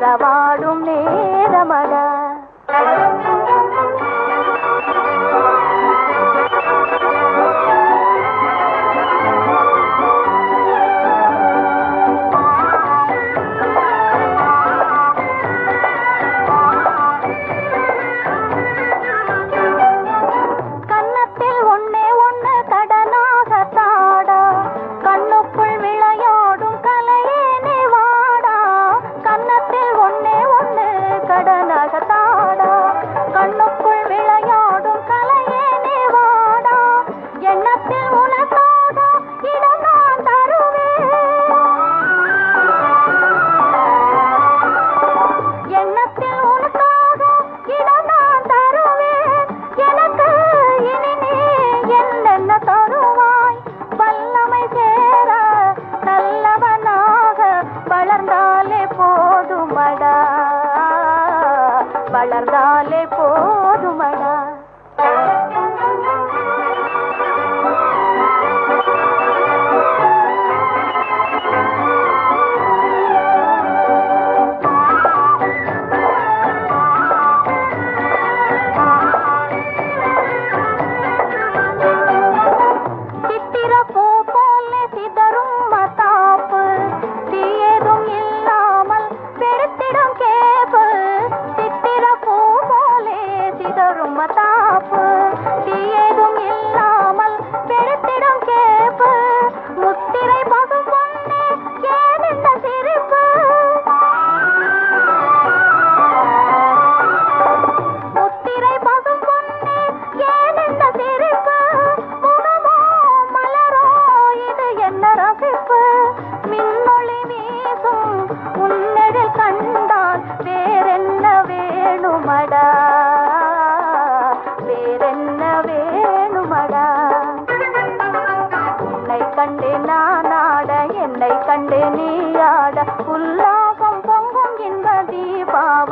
உறவாடும் நே. போதுமடா. உன்னை கண்டு நீயாட உல்லாசம் பொங்கும் இந்த தீபாவளி